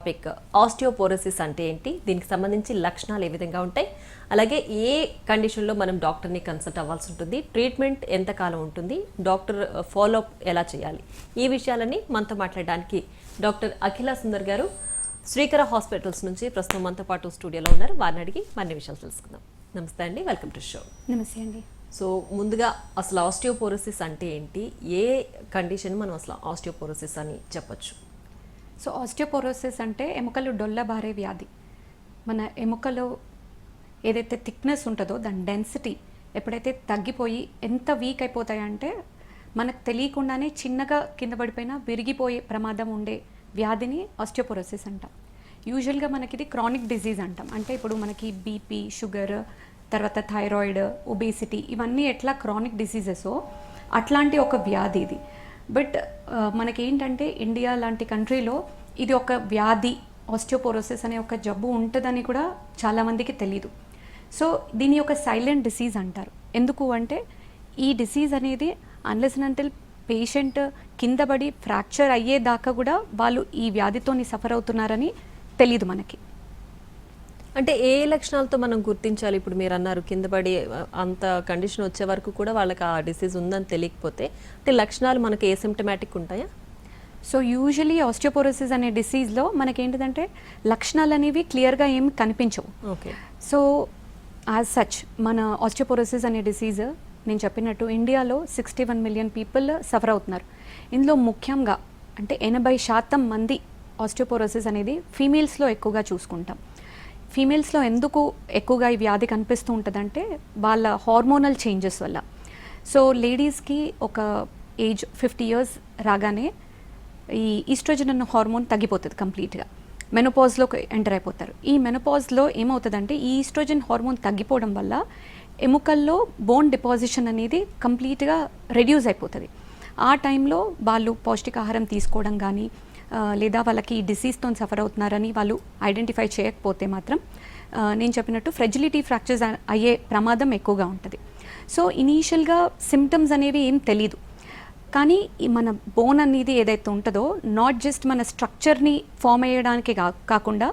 Topic osteoporosis అంటే ఏంటి? దీనికి సంబంధించి లక్షణాలు ఏ విధంగా ఉంటాయి? అలాగే ఏ కండిషన్లో మనం డాక్టర్ని కన్సల్ట్ అవ్వాల్సి ఉంటుంది? ట్రీట్మెంట్ ఎంతకాలం ఉంటుంది? డాక్టర్ ఫాలోఅప్ ఎలా చేయాలి? ఈ విషయాలన్నీ మనతో మాట్లాడడానికి డాక్టర్ అఖిల సుందర్ గారు శ్రీకర హాస్పిటల్స్ నుంచి ప్రస్తుతం మనతో పాటు స్టూడియోలో ఉన్నారు. వారిని అడిగి మరిన్ని విషయాలు తెలుసుకుందాం. నమస్తే అండి. Welcome to show. నమస్తే అండి. సో ముందుగా అసలు ఆస్టియోపోరోసిస్ అంటే ఏంటి? ఏ కండిషన్ మనం అసలు ఆస్టియోపోరోసిస్ అని చెప్పొచ్చు? సో ఆస్టియోపోరోసిస్ అంటే ఎముకలు డొల్లబారే వ్యాధి. మన ఎముకలో ఏదైతే థిక్నెస్ ఉంటుందో దాని డెన్సిటీ ఎప్పుడైతే తగ్గిపోయి ఎంత వీక్ అయిపోతాయంటే మనకు తెలియకుండానే చిన్నగా కింద పడిపోయినా విరిగిపోయే ప్రమాదం ఉండే వ్యాధిని ఆస్టియోపోరోసిస్ అంటాం. యూజువల్గా మనకి ఇది క్రానిక్ డిజీజ్ అంటాం. అంటే ఇప్పుడు మనకి బీపీ షుగర్ తర్వాత థైరాయిడ్ ఒబేసిటీ ఇవన్నీ ఎట్లా క్రానిక్ డిసీజెసో అట్లాంటి ఒక వ్యాధి ఇది. బట్ uh, మనకేంటంటే ఇండియా లాంటి కంట్రీలో ఇది ఒక వ్యాధి ఆస్టియోపోరోసిస్ అనే ఒక జబ్బు ఉంటుందని కూడా చాలామందికి తెలీదు. సో దీని యొక్క సైలెంట్ డిసీజ్ అంటారు. ఎందుకు అంటే ఈ డిసీజ్ అనేది అన్లెస్ అంటిల్ పేషెంట్ కింద పడి ఫ్రాక్చర్ అయ్యేదాకా కూడా వాళ్ళు ఈ వ్యాధితోని సఫర్ అవుతున్నారని తెలీదు మనకి. అంటే ఏ లక్షణాలతో మనం గుర్తించాలి? ఇప్పుడు మీరు అన్నారు కింద పడి అంత కండిషన్ వచ్చే వరకు కూడా వాళ్ళకి ఆ డిసీజ్ ఉందని తెలియకపోతే అంటే లక్షణాలు మనకి ఏ సిమ్టమాటిక్ ఉంటాయా? సో యూజువలీ ఆస్టియోపోరోసిస్ అనే డిసీజ్లో మనకేంటిదంటే లక్షణాలు అనేవి క్లియర్గా ఏం కనిపించవు. ఓకే. సో యాజ్ సచ్ మన ఆస్టియోపోరోసిస్ అనే డిసీజ్ నేను చెప్పినట్టు ఇండియాలో sixty one million people suffer అవుతున్నారు. ఇందులో ముఖ్యంగా అంటే ఎనభై శాతం మంది ఆస్టియోపోరోసిస్ అనేది ఫీమేల్స్లో ఎక్కువగా చూసుకుంటాం. ఫీమేల్స్లో ఎందుకు ఎక్కువగా ఈ వ్యాధి కనిపిస్తూ ఉంటుందంటే వాళ్ళ హార్మోనల్ చేంజెస్ వల్ల. సో లేడీస్కి ఒక ఏజ్ ఫిఫ్టీ ఇయర్స్ రాగానే ఈ ఈస్ట్రోజన్ అన్న హార్మోన్ తగ్గిపోతుంది కంప్లీట్గా. మెనోపాజ్లోకి ఎంటర్ అయిపోతారు. ఈ మెనోపాజ్లో ఏమవుతుందంటే ఈ ఈస్ట్రోజన్ హార్మోన్ తగ్గిపోవడం వల్ల ఎముకల్లో బోన్ డిపాజిషన్ అనేది కంప్లీట్గా రెడ్యూస్ అయిపోతుంది. ఆ టైంలో వాళ్ళు పౌష్టికాహారం తీసుకోవడం కానీ లేదా వాళ్ళకి ఈ డిసీజ్తో సఫర్ అవుతున్నారని వాళ్ళు ఐడెంటిఫై చేయకపోతే మాత్రం నేను చెప్పినట్టు ఫ్రెజిలిటీ ఫ్రాక్చర్స్ అయ్యే ప్రమాదం ఎక్కువగా ఉంటుంది. సో ఇనీషియల్గా సిమ్టమ్స్ అనేవి ఏం తెలీదు. కానీ ఈ మన బోన్ అనేది ఏదైతే ఉంటుందో నాట్ జస్ట్ మన స్ట్రక్చర్ని ఫామ్ అయ్యడానికి కా కాకుండా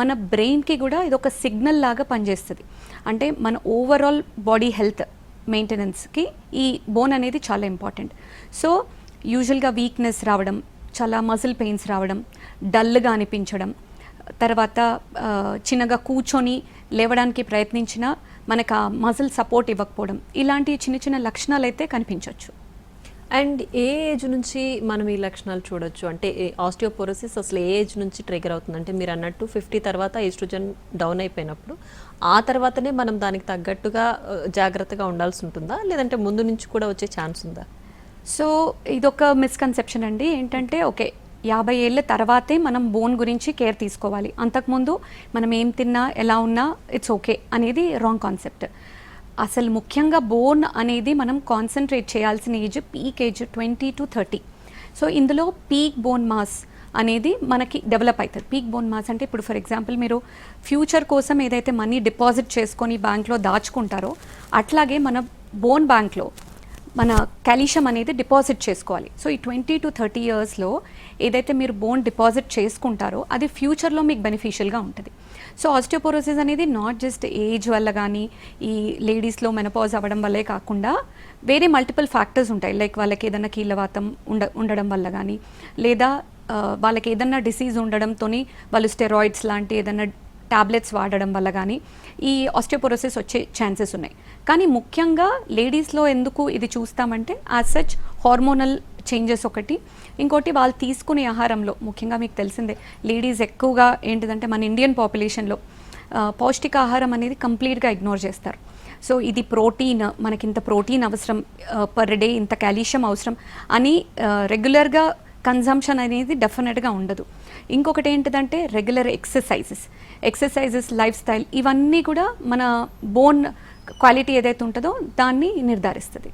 మన బ్రెయిన్కి కూడా ఇది ఒక సిగ్నల్ లాగా పనిచేస్తుంది. అంటే మన ఓవరాల్ బాడీ హెల్త్ మెయింటెనెన్స్కి ఈ బోన్ అనేది చాలా ఇంపార్టెంట్ సో యూజువల్గా వీక్నెస్ రావడం చాలా మజిల్ పెయిన్స్ రావడం డల్గా అనిపించడం తర్వాత చిన్నగా కూర్చొని లేవడానికి ప్రయత్నించినా మనకు ఆ మజిల్ సపోర్ట్ ఇవ్వకపోవడం ఇలాంటి చిన్న చిన్న లక్షణాలు అయితే కనిపించవచ్చు అండ్ ఏ ఏజ్ నుంచి మనం ఈ లక్షణాలు చూడొచ్చు? అంటే ఆస్టియోపోరోసిస్ అసలు ఏ ఏజ్ నుంచి ట్రిగర్ అవుతుంది అంటే మీరు అన్నట్టు ఫిఫ్టీ తర్వాత ఈస్ట్రోజన్ డౌన్ అయిపోయినప్పుడు ఆ తర్వాతనే మనం దానికి తగ్గట్టుగా జాగ్రత్తగా ఉండాల్సి ఉంటుందా? లేదంటే ముందు నుంచి కూడా వచ్చే ఛాన్స్ ఉందా? సో ఇదొక మిస్కన్సెప్షన్ అండి. ఏంటంటే ఓకే యాభై ఏళ్ళ తర్వాతే మనం బోన్ గురించి కేర్ తీసుకోవాలి. అంతకుముందు మనం ఏం తిన్నా ఎలా ఉన్నా ఇట్స్ ఓకే అనేది రాంగ్ కాన్సెప్ట్ అసలు ముఖ్యంగా బోన్ అనేది మనం కాన్సన్ట్రేట్ చేయాల్సిన age peak age twenty to thirty so ఇందులో పీక్ బోన్ మాస్ అనేది మనకి డెవలప్ అవుతుంది. పీక్ బోన్ మాస్ అంటే ఇప్పుడు ఫర్ ఎగ్జాంపుల్ మీరు ఫ్యూచర్ కోసం ఏదైతే మనీ డిపాజిట్ చేసుకొని బ్యాంక్లో దాచుకుంటారో అట్లాగే మన బోన్ బ్యాంక్లో మన కాల్షియం అనేది డిపాజిట్ చేసుకోవాలి. సో ఈ ట్వంటీ టు థర్టీ ఇయర్స్లో ఏదైతే మీరు బోన్ డిపాజిట్ చేసుకుంటారో అది ఫ్యూచర్లో మీకు బెనిఫిషియల్గా ఉంటుంది. సో ఆస్టియోపోరోసిస్ అనేది నాట్ జస్ట్ ఏజ్ వల్ల కానీ ఈ లేడీస్లో మెనపాజ్ అవ్వడం వల్లే కాకుండా వేరే మల్టిపుల్ ఫ్యాక్టర్స్ ఉంటాయి. లైక్ వాళ్ళకి ఏదైనా కీళ్ళవాతం ఉండ ఉండడం వల్ల కానీ లేదా వాళ్ళకి ఏదైనా డిసీజ్ ఉండడంతో వాళ్ళు స్టెరాయిడ్స్ లాంటి ఏదైనా టాబ్లెట్స్ వాడడం వల్ల కానీ ఈ ఆస్టియోపోరోసిస్ వచ్చే ఛాన్సెస్ ఉన్నాయి. కానీ ముఖ్యంగా లేడీస్లో ఎందుకు ఇది చూస్తామంటే యాజ్ సచ్ హార్మోనల్ చేంజెస్ ఒకటి. ఇంకోటి వాళ్ళు తీసుకునే ఆహారంలో ముఖ్యంగా మీకు తెలిసిందే లేడీస్ ఎక్కువగా ఏంటిదంటే మన ఇండియన్ పాపులేషన్లో పౌష్టికాహారం అనేది కంప్లీట్గా ఇగ్నోర్ చేస్తారు. సో ఇది ప్రోటీన్ మనకి ఇంత ప్రోటీన్ అవసరం పర్ డే ఇంత కాల్షియం అవసరం అని రెగ్యులర్గా కన్జంప్షన్ అనేది డెఫినెట్గా ఉండదు. ఇంకొకటి ఏంటిదంటే regular exercises. Exercises life style ఇవన్నీ కూడా మన బోన్ క్వాలిటీ ఏదైతే ఉంటుందో దాన్ని నిర్ధారిస్తుంది.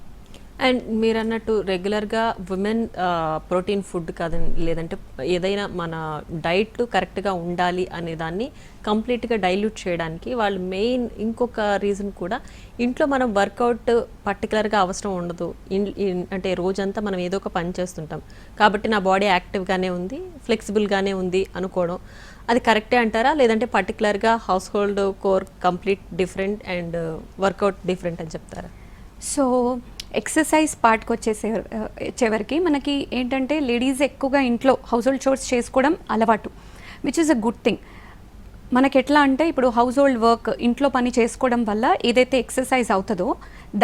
అండ్ మీరు అన్నట్టు రెగ్యులర్గా ఉమెన్ ప్రోటీన్ ఫుడ్ కాదని లేదంటే ఏదైనా మన డైట్ కరెక్ట్గా ఉండాలి అనే దాన్ని కంప్లీట్గా డైల్యూట్ చేయడానికి వాళ్ళు మెయిన్ ఇంకొక రీజన్ కూడా ఇంట్లో మనం వర్కౌట్ పర్టికులర్గా అవసరం ఉండదు. ఇన్- అంటే రోజంతా మనం ఏదో ఒక పని చేస్తుంటాం. కాబట్టి నా బాడీ యాక్టివ్గానే ఉంది ఫ్లెక్సిబుల్గానే ఉంది అనుకోవడం. అది కరెక్టే అంటారా? లేదంటే పర్టికులర్గా household chore complete different and workout different అని చెప్తారా? సో ఎక్సర్సైజ్ పార్ట్కి వచ్చేసే వచ్చేవరకు మనకి ఏంటంటే లేడీస్ ఎక్కువగా ఇంట్లో హౌస్ హోల్డ్ చోర్స్ చేసుకోవడం అలవాటు which is a good thing మనకి ఎట్లా అంటే ఇప్పుడు హౌస్ హోల్డ్ వర్క్ ఇంట్లో పని చేసుకోవడం వల్ల ఏదైతే ఎక్సర్సైజ్ అవుతుందో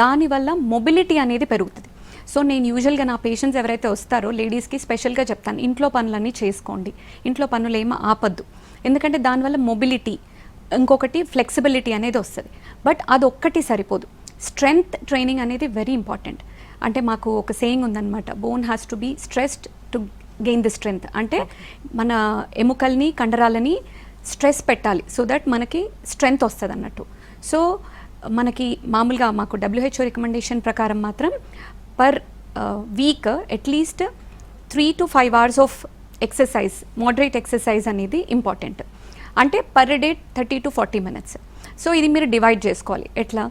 దానివల్ల మొబిలిటీ అనేది పెరుగుతుంది. సో నేను యూజువల్గా నా పేషెంట్స్ ఎవరైతే వస్తారో లేడీస్కి స్పెషల్గా చెప్తాను ఇంట్లో పనులన్నీ చేసుకోండి ఇంట్లో పనులు ఏమో ఆపద్దు. ఎందుకంటే దానివల్ల మొబిలిటీ ఇంకొకటి ఫ్లెక్సిబిలిటీ అనేది వస్తుంది. బట్ అది ఒక్కటి సరిపోదు. స్ట్రెంగ్త్ ట్రైనింగ్ అనేది వెరీ ఇంపార్టెంట్. అంటే మాకు ఒక సేయింగ్ ఉందన్నమాట bone has to be stressed to gain the strength అంటే మన ఎముకల్ని కండరాలని స్ట్రెస్ పెట్టాలి సో దట్ మనకి స్ట్రెంగ్త్ వస్తుంది అన్నట్టు సో మనకి మామూలుగా మాకు డబ్ల్యూహెచ్ఓ రికమెండేషన్ ప్రకారం మాత్రం per week at least three to five hours of exercise moderate exercise అనేది ఇంపార్టెంట్ అంటే per day thirty to forty minutes so ఇది మీరు డివైడ్ చేసుకోవాలి. ఎట్లా?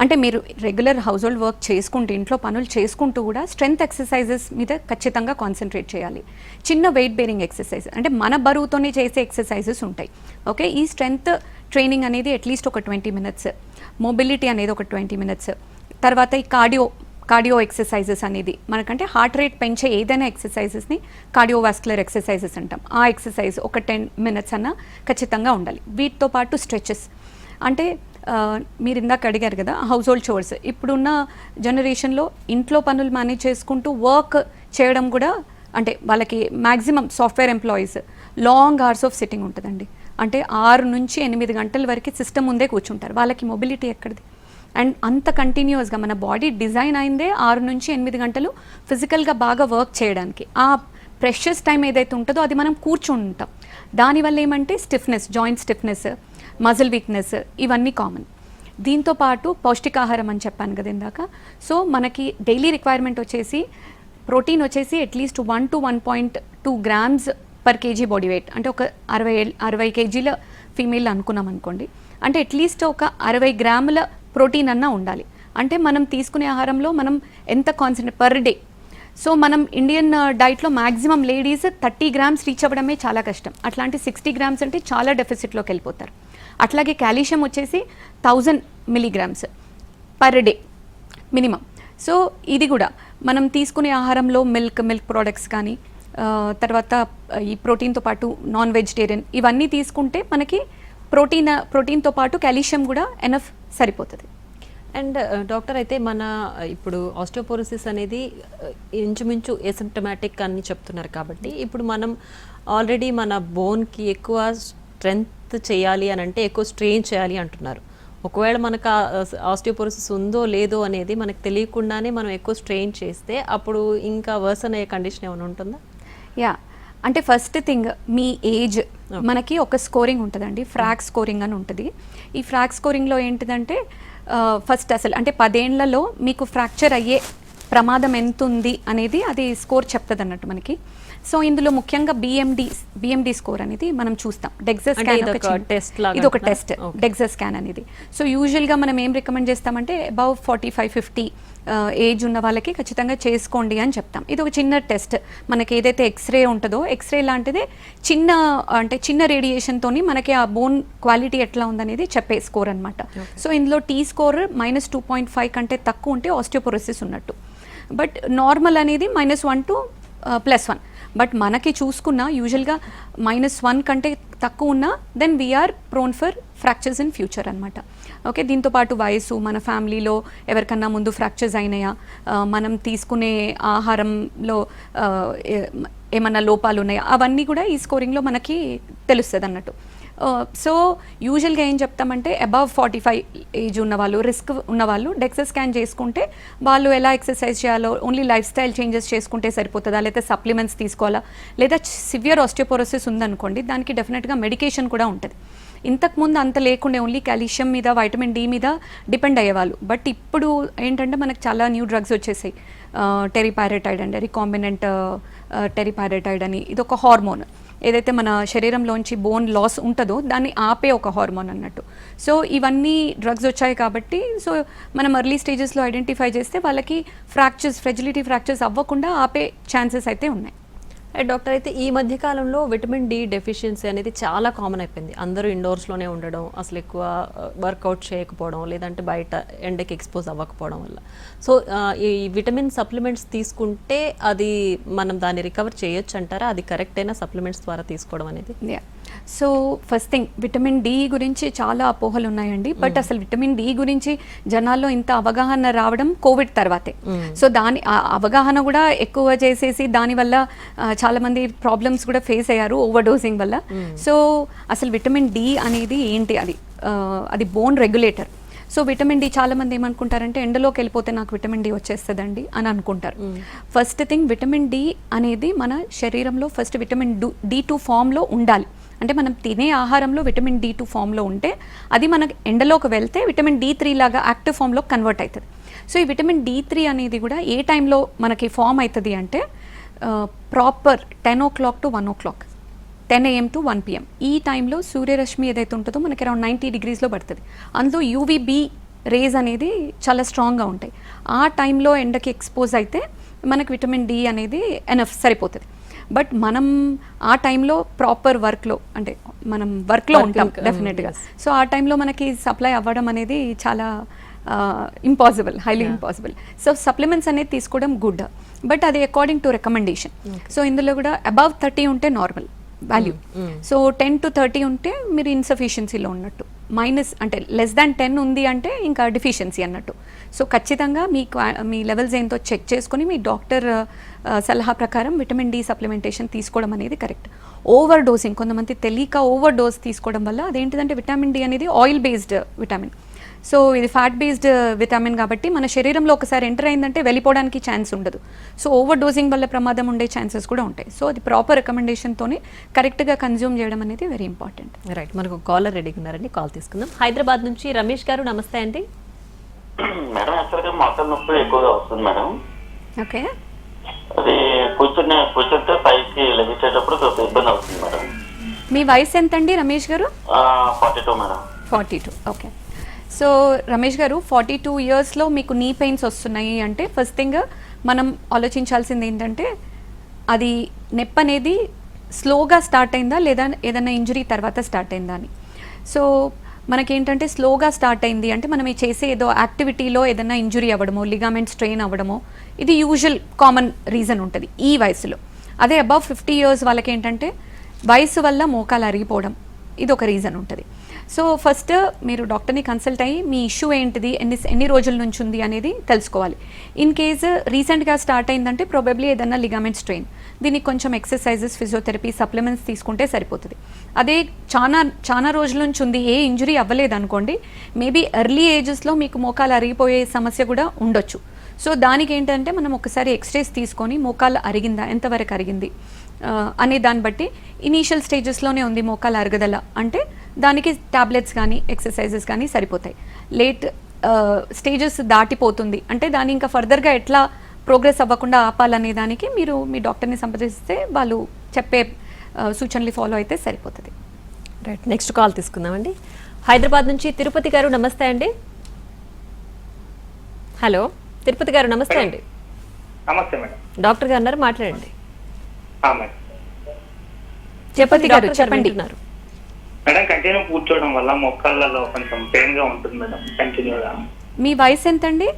అంటే మీరు రెగ్యులర్ హౌస్ హోల్డ్ వర్క్ చేసుకుంటూ ఇంట్లో పనులు చేసుకుంటూ కూడా స్ట్రెంగ్త్ ఎక్సర్సైజెస్ మీద ఖచ్చితంగా కాన్సన్ట్రేట్ చేయాలి. చిన్న వెయిట్ బేరింగ్ ఎక్సర్సైజ్ అంటే మన బరువుతోనే చేసే ఎక్సర్సైజెస్ ఉంటాయి. ఓకే ఈ స్ట్రెంగ్త్ ట్రైనింగ్ అనేది అట్లీస్ట్ ఒక ట్వంటీ మినిట్స్ మొబిలిటీ అనేది ఒక ట్వంటీ మినిట్స్ తర్వాత ఈ కార్డియో కార్డియో ఎక్సర్సైజెస్ అనేది. మనకంటే హార్ట్ రేట్ పెంచే ఏదైనా ఎక్సర్సైజెస్ని కార్డియోవాస్కులర్ ఎక్సర్సైజెస్ అంటాం. ఆ ఎక్సర్సైజ్ ఒక టెన్ మినిట్స్ అన్న ఖచ్చితంగా ఉండాలి. వీటితో పాటు స్ట్రెచెస్ అంటే మీరు ఇందాక అడిగారు కదా హౌస్ హోల్డ్ చోర్స్ ఇప్పుడున్న జనరేషన్లో ఇంట్లో పనులు మేనేజ్ చేసుకుంటూ వర్క్ చేయడం కూడా అంటే వాళ్ళకి maximum software employees long hours of sitting ఉంటుందండి. అంటే ఆరు నుంచి ఎనిమిది గంటల వరకు సిస్టమ్ ముందే కూర్చుంటారు. వాళ్ళకి మొబిలిటీ ఎక్కడిది? అండ్ అంత కంటిన్యూస్గా మన బాడీ డిజైన్ అయిందే ఆరు నుంచి ఎనిమిది గంటలు ఫిజికల్గా బాగా వర్క్ చేయడానికి. ఆ ప్రెషస్ టైం ఏదైతే ఉంటుందో అది మనం కూర్చుంటాం. ఉంటాం దానివల్ల ఏమంటే stiffness joint stiffness muscle weakness ఇవన్నీ కామన్ దీంతో పాటు పౌష్టికాహారం అని చెప్పాను కదా ఇందాక. సో మనకి డైలీ రిక్వైర్మెంట్ వచ్చేసి ప్రోటీన్ వచ్చేసి at least one to one point two grams per KG body weight అంటే ఒక అరవై అరవై కేజీల ఫీమేల్ అనుకున్నాం అనుకోండి. అంటే అట్లీస్ట్ ఒక అరవై గ్రాముల ప్రోటీన్ అన్నా ఉండాలి. అంటే మనం తీసుకునే ఆహారంలో మనం ఎంత కాన్సన్ట్రేట్ పర్ డే సో మనం ఇండియన్ డైట్లో maximum ladies thirty grams reach అవ్వడమే చాలా కష్టం. అట్లాంటి సిక్స్టీ గ్రామ్స్ అంటే చాలా డెఫిసిట్లోకి వెళ్ళిపోతారు. అట్లాగే కాల్షియం వచ్చేసి thousand milligrams per day minimum. So ఇది కూడా మనం తీసుకునే ఆహారంలో మిల్క్ మిల్క్ ప్రోడక్ట్స్ కానీ తర్వాత ఈ ప్రోటీన్తో పాటు నాన్ వెజిటేరియన్ ఇవన్నీ తీసుకుంటే మనకి ప్రోటీన్ ప్రోటీన్తో పాటు కాల్షియం కూడా ఎనఫ్ సరిపోతుంది. అండ్ డాక్టర్ అయితే మన ఇప్పుడు ఆస్టియోపోరోసిస్ అనేది ఇంచుమించు ఎసిమ్టమాటిక్ అని చెప్తున్నారు కాబట్టి ఇప్పుడు మనం ఆల్రెడీ మన బోన్కి ఎక్కువ స్ట్రెంగ్త్ చేయాలి అని అంటే ఎక్కువ స్ట్రెయిన్ చేయాలి అంటున్నారు. ఒకవేళ మనకు ఆస్టియోపోరోసిస్ ఉందో లేదో అనేది మనకు తెలియకుండానే మనం ఎక్కువ స్ట్రెయిన్ చేస్తే అప్పుడు ఇంకా వర్సన్ అయ్యే కండిషన్ ఏమైనా ఉంటుందా? యా. అంటే ఫస్ట్ థింగ్ మీ ఏజ్ మనకి ఒక స్కోరింగ్ ఉంటుందండి ఫ్రాక్ స్కోరింగ్ అని ఉంటుంది. ఈ ఫ్రాక్ స్కోరింగ్లో ఏంటిదంటే ఫస్ట్ అసలు అంటే పదేళ్ళలో మీకు ఫ్రాక్చర్ అయ్యే ప్రమాదం ఎంత ఉంది అనేది అది స్కోర్ చెప్తుంది అన్నట్టు మనకి. సో ఇందులో ముఖ్యంగా బిఎండి బిఎండి స్కోర్ అనేది మనం చూస్తాం. అంటే స్కాన్ లాగా ఇది ఒక? టెస్ట్. డెక్సా స్కాన్ అనేది. సో యూజువల్గా మనం ఏం రికమెండ్ చేస్తామంటే above forty five fifty age ఉన్న వాళ్ళకి ఖచ్చితంగా చేసుకోండి అని చెప్తాం. ఇది ఒక చిన్న టెస్ట్ మనకి ఏదైతే ఎక్స్రే ఉంటుందో ఎక్స్రే లాంటిదే చిన్న అంటే చిన్న రేడియేషన్తోని మనకి ఆ బోన్ క్వాలిటీ ఎట్లా ఉందనేది చెప్పే స్కోర్ అనమాట సో ఇందులో T score minus two point five కంటే తక్కువ ఉంటే ఆస్టియోపోరోసిస్ ఉన్నట్టు. బట్ నార్మల్ అనేది minus one to plus one but మనకి చూసుకున్న యూజువల్గా మైనస్ వన్ కంటే తక్కువ ఉన్నా then we are prone for fractures in future అనమాట ఓకే దీంతో పాటు వయసు మన ఫ్యామిలీలో ఎవరికన్నా ముందు ఫ్రాక్చర్స్ అయినాయా? మనం తీసుకునే ఆహారంలో ఏమన్నా లోపాలు ఉన్నాయా అవన్నీ కూడా ఈ స్కోరింగ్లో మనకి తెలుస్తుంది అన్నట్టు Uh, సో యూజువల్గా ఏం చెప్తామంటే అబవ్ ఫార్టీ ఫైవ్ ఏజ్ ఉన్నవాళ్ళు రిస్క్ ఉన్నవాళ్ళు డెక్సస్ స్కాన్ చేసుకుంటే వాళ్ళు ఎలా ఎక్సర్సైజ్ చేయాలో ఓన్లీ లైఫ్ స్టైల్ చేంజెస్ చేసుకుంటే సరిపోతుందా లేదా సప్లిమెంట్స్ తీసుకోవాలా లేదా సివియర్ ఆస్టియోపోరోసిస్ ఉందనుకోండి దానికి డెఫినెట్గా మెడికేషన్ కూడా ఉంటుంది. ఇంతకుముందు అంత లేకుండే ఓన్లీ కాల్షియం మీద వైటమిన్ డి మీద డిపెండ్ అయ్యేవాళ్ళు. బట్ ఇప్పుడు ఏంటంటే మనకు చాలా న్యూ డ్రగ్స్ వచ్చేసాయి. Uh, టెరిపారటైడ్ అండి రికాంబినెంట్ టెరిపారటైడ్ uh, అని ఇది ఒక హార్మోన్ ఏదైతే మన శరీరంలోంచి బోన్ లాస్ ఉంటుందో దాన్ని ఆపే ఒక హార్మోన్ అన్నట్టు. సో ఇవన్నీ డ్రగ్స్ వచ్చాయి కాబట్టి సో మనం ఎర్లీ స్టేజెస్లో ఐడెంటిఫై చేస్తే వాళ్ళకి ఫ్రాక్చర్స్ ఫ్రెజిలిటీ ఫ్రాక్చర్స్ అవ్వకుండా ఆపే ఛాన్సెస్ అయితే ఉన్నాయి. డాక్టర్ అయితే ఈ మధ్య కాలంలో విటమిన్ డి డెఫిషియన్సీ అనేది చాలా కామన్ అయిపోయింది. అందరూ ఇండోర్స్లోనే ఉండడం అసలు ఎక్కువ వర్కౌట్ చేయకపోవడం లేదంటే బయట ఎండకి ఎక్స్పోజ్ అవ్వకపోవడం వల్ల. సో ఈ విటమిన్ సప్లిమెంట్స్ తీసుకుంటే అది మనం దాన్ని రికవర్ చేయొచ్చు అంటారా? అది కరెక్ట్ అయినా సప్లిమెంట్స్ ద్వారా తీసుకోవడం అనేది? So first thing vitamin D గురించి చాలా అపోహలు ఉన్నాయండి. బట్ అసలు విటమిన్ డి గురించి జనాల్లో ఇంత అవగాహన రావడం కోవిడ్ తర్వాతే. సో దాని ఆ అవగాహన కూడా ఎక్కువ చేసేసి దానివల్ల ఆ, చాలా మంది ప్రాబ్లమ్స్ కూడా ఫేస్ అయ్యారు ఓవర్ డోసింగ్ వల్ల సో అసలు విటమిన్ డి అనేది ఏంటి? అది అది bone regulator so vitamin D చాలా మంది ఏమనుకుంటారంటే ఎండలోకి వెళ్ళిపోతే నాకు విటమిన్ డి వచ్చేస్తుందండి అని అనుకుంటారు. ఫస్ట్ థింగ్ విటమిన్ డి అనేది మన శరీరంలో ఫస్ట్ విటమిన్ డి టూ ఫామ్లో ఉండాలి. అంటే మనం తినే ఆహారంలో విటమిన్ డి టూ ఫామ్లో ఉంటే అది మనకు ఎండలోకి వెళ్తే విటమిన్ డి త్రీ లాగా యాక్టివ్ ఫామ్లో కన్వర్ట్ అవుతుంది. సో ఈ విటమిన్ డి త్రీ అనేది కూడా ఏ టైంలో మనకి ఫామ్ అవుతుంది అంటే proper ten o'clock to one o'clock ten AM to one PM ఈ టైంలో సూర్యరశ్మి ఏదైతే ఉంటుందో మనకి అరౌండ్ నైంటీ డిగ్రీస్లో పడుతుంది. అందులో యూవీబీ రేజ్ అనేది చాలా స్ట్రాంగ్గా ఉంటాయి. ఆ టైంలో ఎండకి ఎక్స్పోజ్ అయితే మనకి విటమిన్ డి అనేది ఎనఫ్ సరిపోతుంది. బట్ మనం ఆ టైంలో ప్రాపర్ వర్క్లో అంటే మనం వర్క్లో ఉంటాం డెఫినెట్గా సో ఆ టైంలో మనకి సప్లై అవ్వడం అనేది చాలా impossible highly impossible so supplements అనేది తీసుకోవడం గుడ్ బట్ అది అకార్డింగ్ టు రికమెండేషన్ సో ఇందులో కూడా అబవ్ థర్టీ ఉంటే normal value so ten to thirty ఉంటే మీరు ఇన్సఫిషియన్సీలో ఉన్నట్టు. మైనస్ అంటే లెస్ దాన్ టెన్ ఉంది అంటే ఇంకా డిఫిషియన్సీ అన్నట్టు. సో ఖచ్చితంగా మీ మీ లెవెల్స్ ఏంటో చెక్ చేసుకొని మీ డాక్టర్ ఆ, సలహా ప్రకారం విటమిన్ డి సప్లిమెంటేషన్ తీసుకోవడం అనేది కరెక్ట్ ఓవర్ డోసింగ్ కొంతమంది తెలియక ఓవర్ డోస్ తీసుకోవడం వల్ల అదేంటిదంటే విటమిన్ డి అనేది ఆయిల్ బేస్డ్ విటమిన్ సో ఇది ఫ్యాట్ బేస్డ్ విటమిన్ కాబట్టి మన శరీరంలో ఒకసారి ఎంటర్ అయిందంటే వెళ్ళిపోవడానికి ఛాన్స్ ఉండదు. సో ఓవర్ డోసింగ్ వల్ల ప్రమాదం ఉండే ఛాన్సెస్ కూడా ఉంటాయి. సో అది ప్రాపర్ రికమెండేషన్తోనే కరెక్ట్గా కన్జ్యూమ్ చేయడం అనేది వెరీ ఇంపార్టెంట్ రైట్ మనకు కాలర్ రెడీగా ఉన్నారండి. కాల్ తీసుకుందాం. హైదరాబాద్ నుంచి రమేష్ గారు నమస్తే అండి. మేడం మోకాలు నొప్పి ఎక్కువగా వస్తుంది మేడం. ఓకే. అది కూర్చునే కూర్చుంటే పైకి లెగిసేటప్పుడు ఇబ్బంది అవుతుంది మేడం. మీ వయసు ఎంతండి రమేష్ గారు? Forty two madam. Forty two okay. So Ramesh గారు ఫార్టీ టూ ఇయర్స్లో మీకు నీ పెయిన్స్ వస్తున్నాయి అంటే ఫస్ట్ థింగ్ మనం ఆలోచించాల్సింది ఏంటంటే అది నెప్ప అనేది స్లోగా స్టార్ట్ అయిందా లేదా ఏదైనా ఇంజరీ తర్వాత స్టార్ట్ అయిందా అని. సో మనకేంటంటే స్లోగా స్టార్ట్ అయింది అంటే మనం చేసే ఏదో యాక్టివిటీలో ఏదైనా ఇంజురీ అవ్వడమో లిగామెంట్ స్ట్రెయిన్ అవ్వడమో ఇది యూజువల్ కామన్ రీజన్ ఉంటుంది ఈ వయసులో. అదే అబౌవ్ ఫిఫ్టీ ఇయర్స్ వాళ్ళకి ఏంటంటే వయసు వల్ల మోకాలు అరిగిపోవడం ఇది ఒక రీజన్ ఉంటుంది. సో ఫస్ట్ మీరు డాక్టర్ని కన్సల్ట్ అయ్యి మీ ఇష్యూ ఏంటిది ఎన్ని ఎన్ని రోజుల నుంచి ఉంది అనేది తెలుసుకోవాలి. ఇన్ కేస్ రీసెంట్గా స్టార్ట్ అయిందంటే ప్రాబబ్లీ ఏదన్నా లిగామెంట్ స్ట్రెయిన్ దీనికి కొంచెం ఎక్సర్సైజెస్ ఫిజియోథెరపీ సప్లిమెంట్స్ తీసుకుంటే సరిపోతుంది. అదే చాలా చాలా రోజుల నుంచి ఉంది ఏ ఇంజురీ అవ్వలేదు అనుకోండి మేబీ ఎర్లీ ఏజెస్లో మీకు మోకాలు అరిగిపోయే సమస్య కూడా ఉండొచ్చు. సో దానికి ఏంటంటే మనం ఒకసారి ఎక్స్రేస్ తీసుకొని మోకాలు అరిగిందా ఎంతవరకు అరిగింది అనే దాన్ని బట్టి ఇనీషియల్ స్టేజెస్లోనే ఉంది మోకాలు అరగదల. అంటే దానికి టాబ్లెట్స్ కానీ ఎక్సర్సైజెస్ కానీ సరిపోతాయి. లేట్ స్టేజెస్ దాటిపోతుంది. అంటే దాన్ని ఇంకా ఫర్దర్గా ఎట్లా ప్రోగ్రెస్ అవ్వకుండా ఆపాలనే దానికి మీరు మీ డాక్టర్ని సంప్రదిస్తే వాళ్ళు చెప్పే సూచనలు ఫాలో అయితే సరిపోతుంది. రైట్ నెక్స్ట్ కాల్ తీసుకుందామండి. హైదరాబాద్ నుంచి తిరుపతి గారు నమస్తే అండి. హలో తిరుపతి గారు నమస్తే అండి. నమస్తే మేడం. డాక్టర్ గారు అన్నారు మాట్లాడండి. తిరుపతి గారు చెప్పండి. మేడం కంటిన్యూ కూర్చోవడం వల్ల మొక్కలలో కొంచెం పెయిన్గా ఉంటుంది మేడం కంటిన్యూగా మీ వయసు ఎంతండి?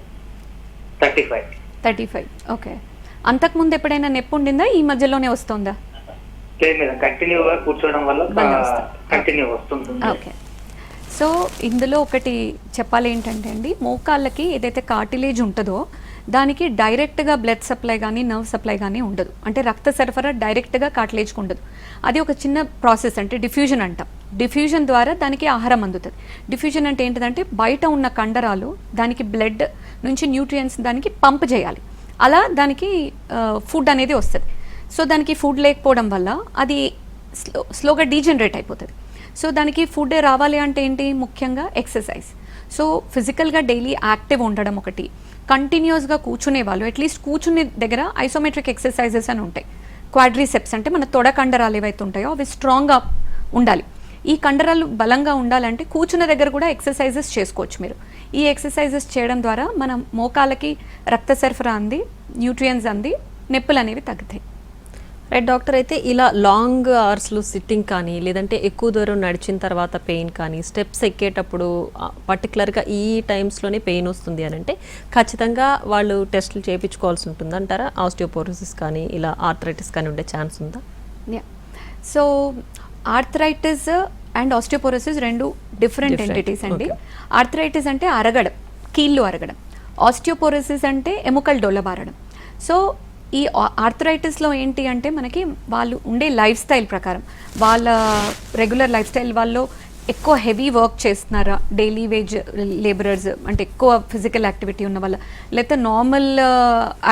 Thirty five. Thirty five okay. అంతకుముందు ఎప్పుడైనా నొప్పి ఉండిందా? ఈ మధ్యలోనే వస్తుందా? లేదు మేడం కంటిన్యూగా కూర్చోవడం వల్ల వస్తుంది. కంటిన్యూ వస్తుంటుంది. ఓకే. సో ఇందులో ఒకటి చెప్పాలి ఏంటంటే అండి మోకాళ్ళకి ఏదైతే కార్టిలేజ్ ఉంటుందో దానికి డైరెక్ట్గా బ్లడ్ సప్లై కానీ నర్వ్ సప్లై కానీ ఉండదు. అంటే రక్త సరఫరా డైరెక్ట్గా కార్టిలేజ్కి ఉండదు. అది ఒక చిన్న ప్రాసెస్ అంటే డిఫ్యూజన్ అంటాం. డిఫ్యూజన్ ద్వారా దానికి ఆహారం అందుతుంది. డిఫ్యూజన్ అంటే ఏంటిదంటే బయట ఉన్న కండరాలు దానికి బ్లడ్ నుంచి న్యూట్రియంట్స్ దానికి పంప్ చేయాలి. అలా దానికి ఫుడ్ అనేది వస్తుంది. సో దానికి ఫుడ్ లేకపోవడం వల్ల అది స్లో స్లోగా డీజనరేట్ అయిపోతుంది. సో దానికి ఫుడ్ రావాలి అంటే ఏంటి? ముఖ్యంగా ఎక్సర్సైజ్ సో ఫిజికల్గా డైలీ యాక్టివ్ ఉండడం ఒకటి. కంటిన్యూస్గా కూర్చునే వాళ్ళు అట్లీస్ట్ కూర్చునే దగ్గర ఐసోమెట్రిక్ ఎక్సర్సైజెస్ అని ఉంటాయి. క్వాడ్రీసెప్స్ అంటే మన తొడ కండరాలు ఏవైతే ఉంటాయో అవి స్ట్రాంగ్గా ఉండాలి. ఈ కండరాలు బలంగా ఉండాలంటే కూర్చున్న దగ్గర కూడా ఎక్సర్సైజెస్ చేసుకోవచ్చు మీరు. ఈ ఎక్సర్సైజెస్ చేయడం ద్వారా మనం మోకాలకి రక్త సరఫరా అంది న్యూట్రియన్స్ అంది నొప్పులు అనేవి తగ్గుతాయి. రైట్ డాక్టర్ అయితే ఇలా లాంగ్ అవర్స్లో సిట్టింగ్ కానీ లేదంటే ఎక్కువ దూరం నడిచిన తర్వాత పెయిన్ కానీ స్టెప్స్ ఎక్కేటప్పుడు పర్టికులర్గా ఈ టైమ్స్లోనే పెయిన్ వస్తుంది అని అంటే ఖచ్చితంగా వాళ్ళు టెస్టులు చేయించుకోవాల్సి ఉంటుంది అంటారా? ఆస్టియోపోరోసిస్ కానీ ఇలా ఆర్థరైటిస్ కానీ ఉండే ఛాన్స్ ఉందా? సో ఆర్థరైటిస్ అండ్ ఆస్టియోపోరోసిస్ రెండు డిఫరెంట్ ఎంటిటీస్ అండి. ఆర్థరైటిస్ అంటే అరగడం కీళ్ళు అరగడం. ఆస్టియోపోరోసిస్ అంటే ఎముకలు డొల్లబారడం సో ఈ ఆర్థరైటిస్లో ఏంటి అంటే మనకి వాళ్ళు ఉండే లైఫ్ స్టైల్ ప్రకారం. వాళ్ళ రెగ్యులర్ లైఫ్ స్టైల్ వాళ్ళు ఎక్కువ హెవీ వర్క్ చేస్తున్నారా? డైలీ వేజ్ లేబరర్స్ అంటే ఎక్కువ ఫిజికల్ యాక్టివిటీ ఉన్న వాళ్ళ. లేకపోతే నార్మల్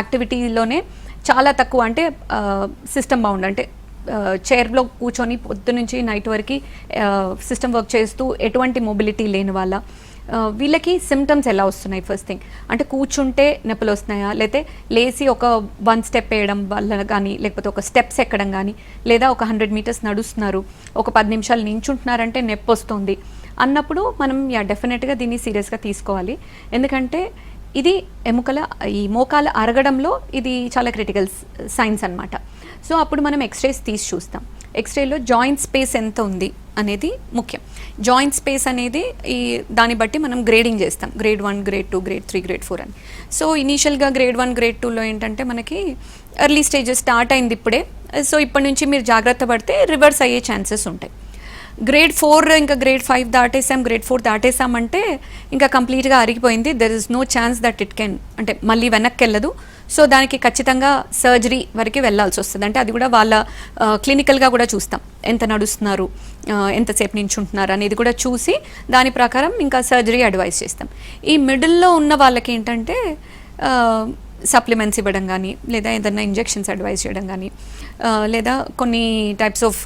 యాక్టివిటీలోనే చాలా తక్కువ అంటే uh, సిస్టమ్ బౌండ్ అంటే uh, చైర్లో కూర్చొని పొద్దు నుంచి నైట్ వరకు uh, సిస్టమ్ వర్క్ చేస్తూ ఎటువంటి మొబిలిటీ లేని వాళ్ళ. వీళ్ళకి సిమ్టమ్స్ ఎలా వస్తున్నాయి ఫస్ట్ థింగ్ అంటే కూర్చుంటే నొప్పులు వస్తున్నాయా? లేకపోతే లేచి ఒక వన్ స్టెప్ వేయడం వల్ల కానీ లేకపోతే ఒక స్టెప్స్ ఎక్కడం కానీ లేదా ఒక హండ్రెడ్ మీటర్స్ నడుస్తున్నారు ఒక పది నిమిషాలు నించుంటున్నారంటే నొప్పి వస్తుంది అన్నప్పుడు మనం యా డెఫినెట్గా దీన్ని సీరియస్గా తీసుకోవాలి. ఎందుకంటే ఇది ఎముకల ఈ మోకాల అరగడంలో ఇది చాలా క్రిటికల్ సైన్స్ అన్నమాట. సో అప్పుడు మనం ఎక్స్రేస్ తీసి చూస్తాం. ఎక్స్రేలో జాయింట్ స్పేస్ ఎంత ఉంది అనేది ముఖ్యం. జాయింట్ స్పేస్ అనేది ఈ దాన్ని బట్టి మనం గ్రేడింగ్ చేస్తాం. Grade one grade two grade three grade four అని. సో ఇనీషియల్గా గ్రేడ్ వన్ గ్రేడ్ టూలో ఏంటంటే మనకి ఎర్లీ స్టేజెస్ స్టార్ట్ అయింది ఇప్పుడే. సో ఇప్పటి నుంచి మీరు జాగ్రత్త పడితే రివర్స్ అయ్యే ఛాన్సెస్ ఉంటాయి. గ్రేడ్ ఫోర్ ఇంకా గ్రేడ్ ఫైవ్ దాటేసాం గ్రేడ్ ఫోర్ దాటేసాం అంటే ఇంకా కంప్లీట్గా అరిగిపోయింది. There is no chance that it can అంటే మళ్ళీ వెనక్కి వెళ్ళదు. సో దానికి ఖచ్చితంగా సర్జరీ వరకు వెళ్ళాల్సి వస్తుంది. అంటే అది కూడా వాళ్ళ క్లినికల్గా కూడా చూస్తాం. ఎంత నడుస్తున్నారు ఎంతసేపు నించుంటున్నారు అనేది కూడా చూసి దాని ప్రకారం ఇంకా సర్జరీ అడ్వైస్ చేస్తాం. ఈ మిడిల్లో ఉన్న వాళ్ళకి ఏంటంటే సప్లిమెంట్స్ ఇవ్వడం కానీ లేదా ఏదైనా ఇంజెక్షన్స్ అడ్వైస్ చేయడం కానీ లేదా కొన్ని టైప్స్ ఆఫ్